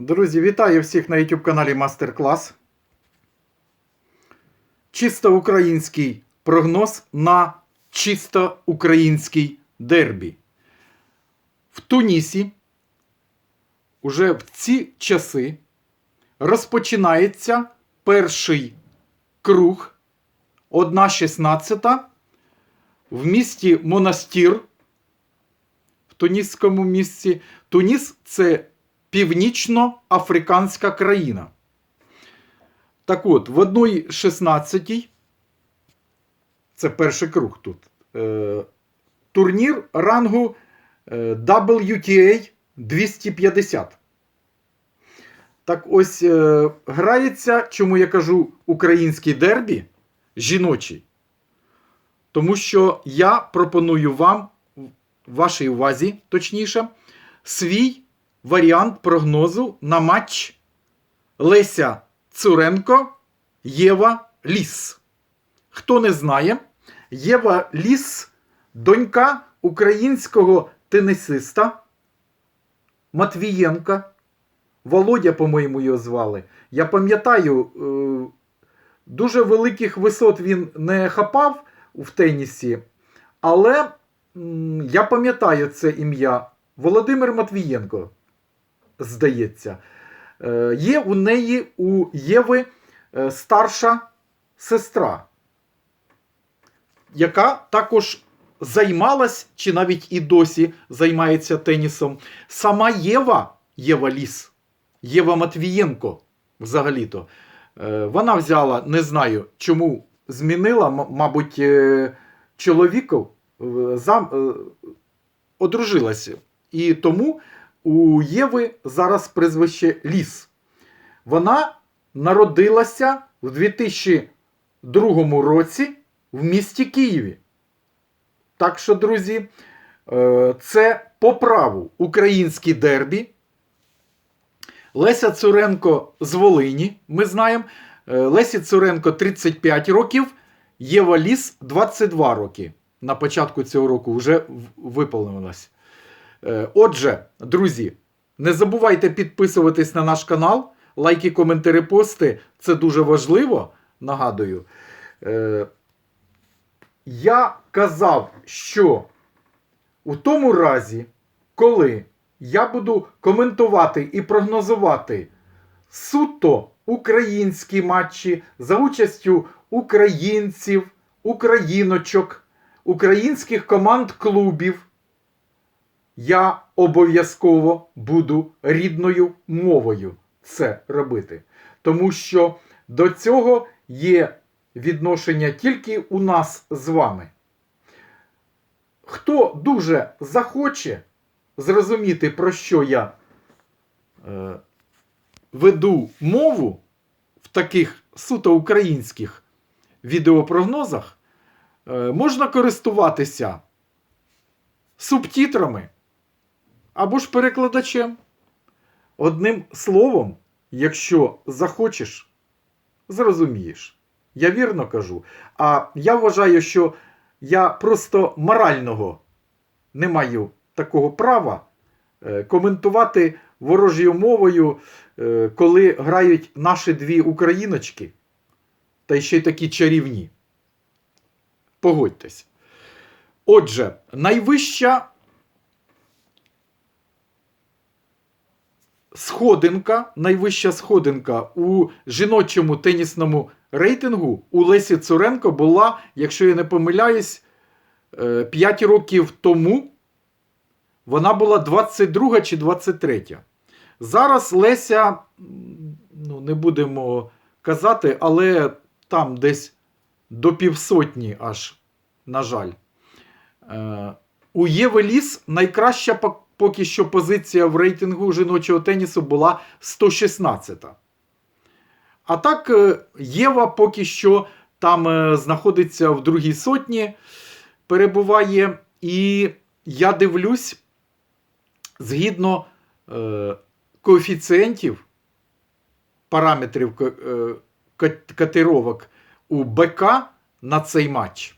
Друзі, вітаю всіх на YouTube каналі Мастер Клас. Чисто український прогноз на чисто український дербі. В Тунісі уже в ці часи розпочинається перший круг 1.16 в місті Монастір в тунісському місці. Туніс це північно-африканська країна. Так от, в 1.16 це перший круг тут. Е, турнір рангу е, WTA 250. Так ось е, грається, чому я кажу український дербі жіночий. Тому що я пропоную вам, вашій увазі, точніше, свій варіант прогнозу на матч Леся Цуренко Єва Ліс. Хто не знає, Єва Ліс донька українського тенісиста Матвієнка. Володя, по-моєму, його звали. Я пам'ятаю, е, дуже великих висот він не хапав в тенісі, але я пам'ятаю це ім'я Володимир Матвієнко, здається. Е, Є у неї у Єви е, старша сестра, яка також займалась, чи навіть і досі займається тенісом. Сама Єва, Єва Ліс, Єва Матвієнко, взагалі-то. Е, Вона взяла, не знаю, чому змінила, мабуть, чоловіку е, зам, одружилася. І тому у Єви зараз прізвище Ліс. Вона народилася в 2002 році в місті Києві. Так що, друзі, е, це по праву український дербі. Леся Цуренко з Волині, ми знаємо. Е, Лесі Цуренко 35 років, Єва Ліс 22 роки. На початку цього року вже в- виповнилось. Е, Отже, друзі, не забувайте підписуватись на наш канал, лайки, коментарі, пости. Це дуже важливо, нагадую. Е, Я казав, що у тому разі, коли я буду коментувати і прогнозувати суто українські матчі за участю українців, україночок, українських команд клубів, я обов'язково буду рідною мовою це робити. Тому що до цього є відношення тільки у нас з вами. Хто дуже захоче зрозуміти, про що я е, веду мову в таких суто українських відеопрогнозах, е, можна користуватися субтитрами або ж перекладачем. Одним словом, якщо захочеш, зрозумієш. Я вірно кажу. А я вважаю, що я просто морального не маю такого права е, коментувати ворожою мовою, е, коли грають наші дві україночки, та ще й такі чарівні. Погодьтесь. Отже, найвища сходинка, найвища сходинка у жіночому тенісному рейтингу у Лесі Цуренко була, якщо я не помиляюсь, 5 років тому. Вона була 22 чи 23. Зараз Леся, ну, не будемо казати, але там десь до півсотні аж, на жаль. Е, у Єви Ліс найкраща поки що позиція в рейтингу жіночого тенісу була 116. А так, е, Єва поки що там е, знаходиться в другій сотні, перебуває. І я дивлюсь, згідно е, коефіцієнтів, параметрів е, котировок у БК на цей матч.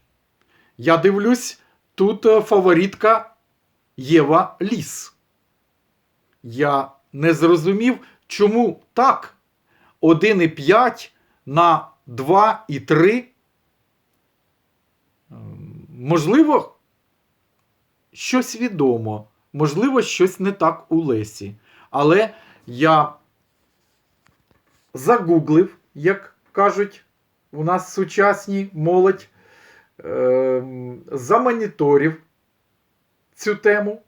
Я дивлюсь, тут е, фаворитка Єва Ліс. Я не зрозумів, чому так? 1,5 на 2,3. Ем, Можливо, щось відомо, можливо, щось не так у Лесі. Але я загуглив, як кажуть у нас сучасні молодь, ем, замоніторив цю тему.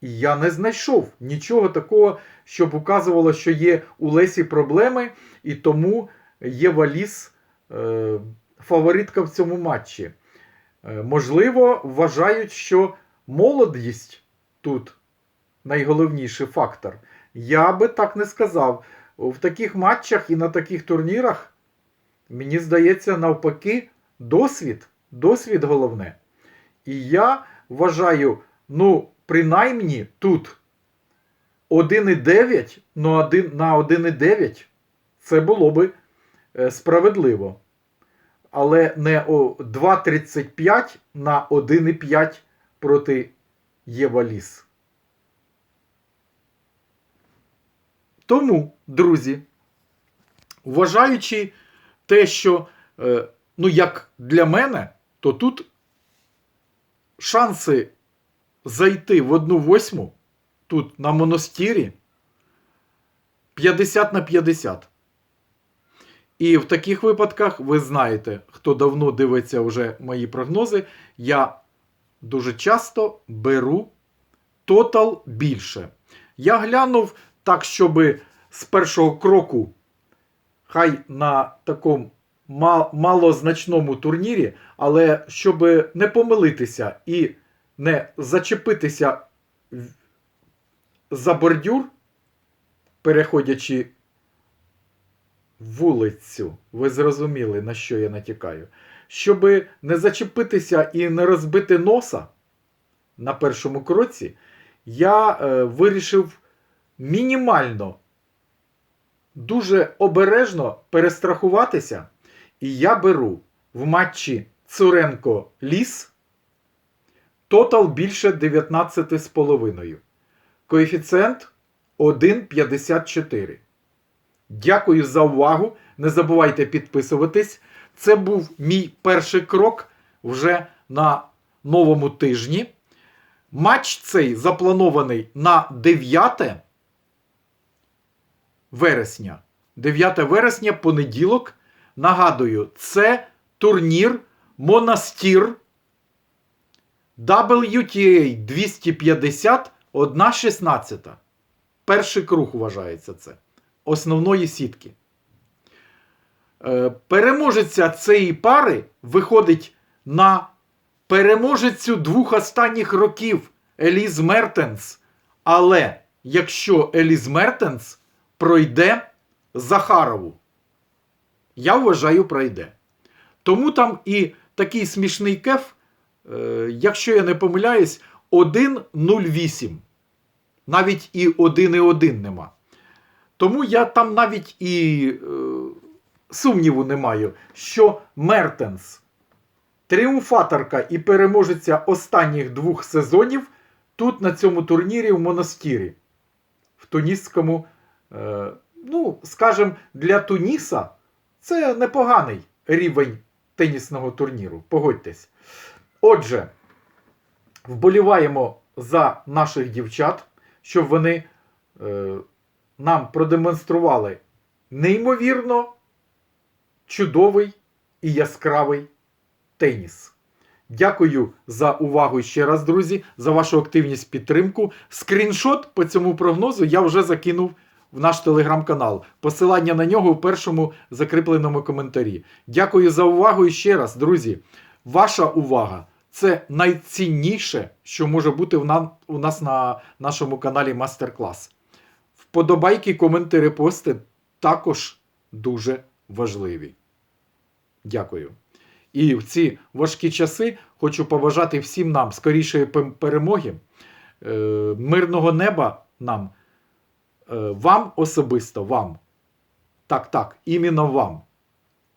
І я не знайшов нічого такого, щоб указувало, що є у Лесі проблеми, і тому є Валіс е, фаворитка в цьому матчі. Е, можливо, вважають, що молодість тут найголовніший фактор. Я би так не сказав. В таких матчах і на таких турнірах, мені здається, навпаки, досвід. Досвід головне. І я вважаю, ну, принаймні тут 1,9 ну, на 1,9 це було би е, справедливо. Але не 2,35 на 1,5 проти Єваліс. Тому, друзі, вважаючи те, що, е, ну, як для мене, то тут шанси зайти в одну восьму тут на моностірі 50 на 50. І в таких випадках, ви знаєте, хто давно дивиться вже мої прогнози, я дуже часто беру тотал більше. Я глянув так, щоб з першого кроку, хай на такому малозначному турнірі, але щоб не помилитися і не зачепитися за бордюр, переходячи вулицю, ви зрозуміли, на що я натякаю. Щоб не зачепитися і не розбити носа на першому кроці, я е, вирішив мінімально, дуже обережно перестрахуватися. І я беру в матчі Цуренко Ліс тотал більше 19,5. Коефіцієнт 1,54. Дякую за увагу. Не забувайте підписуватись. Це був мій перший крок вже на новому тижні. Матч цей запланований на 9 вересня. 9 вересня, понеділок. Нагадую, це турнір Монастір WTA 250 1,16. Перший круг вважається це. Основної сітки. Е, Переможеця цієї пари виходить на переможецю двох останніх років Еліз Мертенс. Але якщо Еліз Мертенс пройде Захарову, я вважаю, пройде. Тому там і такий смішний кеф, якщо я не помиляюсь, 1,08. Навіть і 1,1 нема. Тому я там навіть і е, сумніву не маю, що Мертенс, тріумфаторка і переможеця останніх двох сезонів тут на цьому турнірі в Монастірі. В тунісському, е, ну, скажімо, для Туніса це непоганий рівень тенісного турніру. Погодьтесь. Отже, вболіваємо за наших дівчат, щоб вони е, нам продемонстрували неймовірно чудовий і яскравий теніс. Дякую за увагу ще раз, друзі, за вашу активність підтримку. Скріншот по цьому прогнозу я вже закинув в наш телеграм-канал. Посилання на нього в першому закріпленому коментарі. Дякую за увагу і ще раз, друзі. Ваша увага це найцінніше, що може бути у нас на нашому каналі Мастер-клас. Вподобайки, коменти, репости також дуже важливі. Дякую. І в ці важкі часи хочу побажати всім нам скорішої перемоги, е, мирного неба нам, е, вам особисто, вам. Так, так, іменно вам.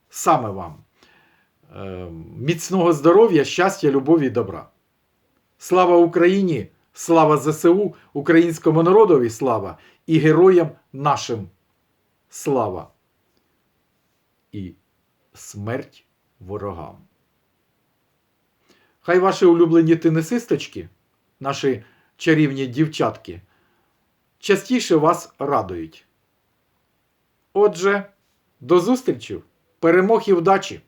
Саме вам. Е, Міцного здоров'я, щастя, любові і добра. Слава Україні! Слава ЗСУ, українському народові слава і героям нашим слава і смерть ворогам. Хай ваші улюблені тенісисточки, наші чарівні дівчатки, частіше вас радують. Отже, до зустрічі, перемог і вдачі!